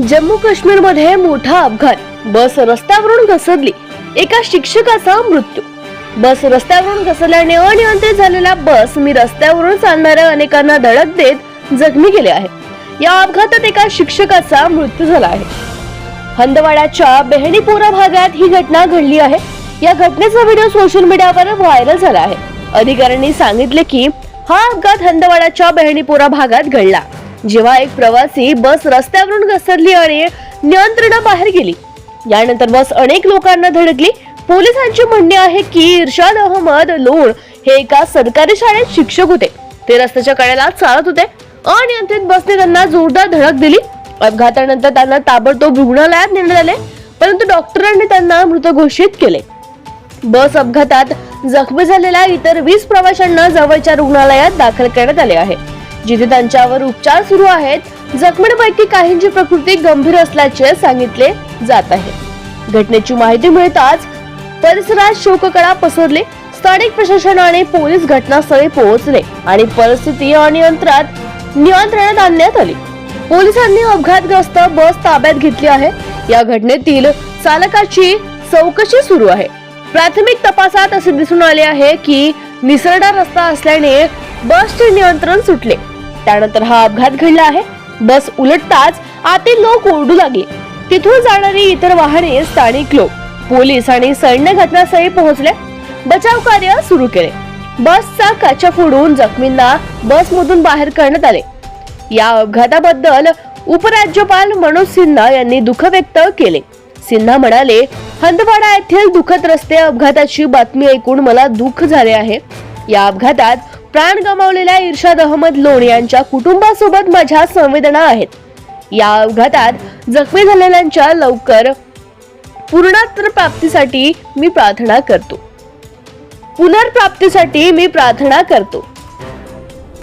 जम्मू काश्मीरमध्ये मोठा अपघात. बस रस्त्यावरून घसरली. एका शिक्षकाचा मृत्यू. बस रस्त्यावरून घसरल्याने अनियंत्रित झालेला बस मी रस्त्यावरून चालणाऱ्या अनेकांना धडक देत जखमी केले आहे. या अपघातात एका शिक्षकाचा मृत्यू झाला आहे. हंदवाड्याच्या बेहणीपुरा भागात ही घटना घडली आहे. या घटनेचा व्हिडिओ सोशल मीडियावर व्हायरल झाला आहे. अधिकाऱ्यांनी सांगितले की हा अपघात हंदवाड्याच्या बेहणीपुरा भागात घडला. जेव्हा एक प्रवासी बस रस्त्यावरून घसरली आणि नियंत्रणाबाहेर गेली. यानंतर बस अनेक लोकांना धडकली. पोलिसांचे म्हणणे आहे की इर्शाद अहमद लोण हे एका सरकारी शाळेत शिक्षक होते. ते रस्त्याच्या कडेला चालत होते. अनियंत्रित बसने त्यांना जोरदार धडक दिली. अपघातानंतर त्यांना ताबडतोब रुग्णालयात नेण्यात आले परंतु डॉक्टरांनी त्यांना मृत घोषित केले. बस अपघातात जखमी झालेल्या इतर वीस प्रवाशांना जवळच्या रुग्णालयात दाखल करण्यात आले आहे. जिथे त्यांच्यावर उपचार सुरू आहेत जखमींपैकी काहींची प्रकृती गंभीर असल्याचे सांगितले जात आहे. घटनेची माहिती मिळताच परिसरात शोककळा पसरली स्थानिक प्रशासनाने पोलीस घटनास्थळी पोहोचले आणि परिस्थिती अनियंत्रणात नियंत्रणात आणण्यात आली. पोलिसांनी अपघातग्रस्त बस ताब्यात घेतली आहे. या घटनेतील चालकाची चौकशी सुरू आहे. प्राथमिक तपासात असे दिसून आले आहे की निसरडा रस्ता असल्याने बसचे नियंत्रण सुटले. त्यानंतर हा अपघात घडला आहे. बस उलटताच आतील लोक ओरडू लागले. तिथून जाणारी इतर वाहने स्थानिक लोक पोलीस आणि सैन्य घटनास्थळी पोहोचले. बचाव कार्य सुरू केले. बसचा काचा फोडून जखमींना बसमधून बाहेर करण्यात आले. या अपघाताबद्दल उपराज्यपाल मनोज सिन्हा यांनी दुःख व्यक्त केले. सिन्हा म्हणाले हंदवाडा येथील दुखद रस्ते अपघाताची बातमी ऐकून मला दुःख झाले आहे. या अपघातात प्राण गमावलेल्या इर्शाद अहमद लोण यांच्या कुटुंबासोबत माझ्या संवेदना आहेत. या अपघातात जखमी झालेल्यांच्या लवकर पूर्णात्र प्राप्तीसाठी मी प्रार्थना करतो. पुनर्प्राप्तीसाठी मी प्रार्थना करतो.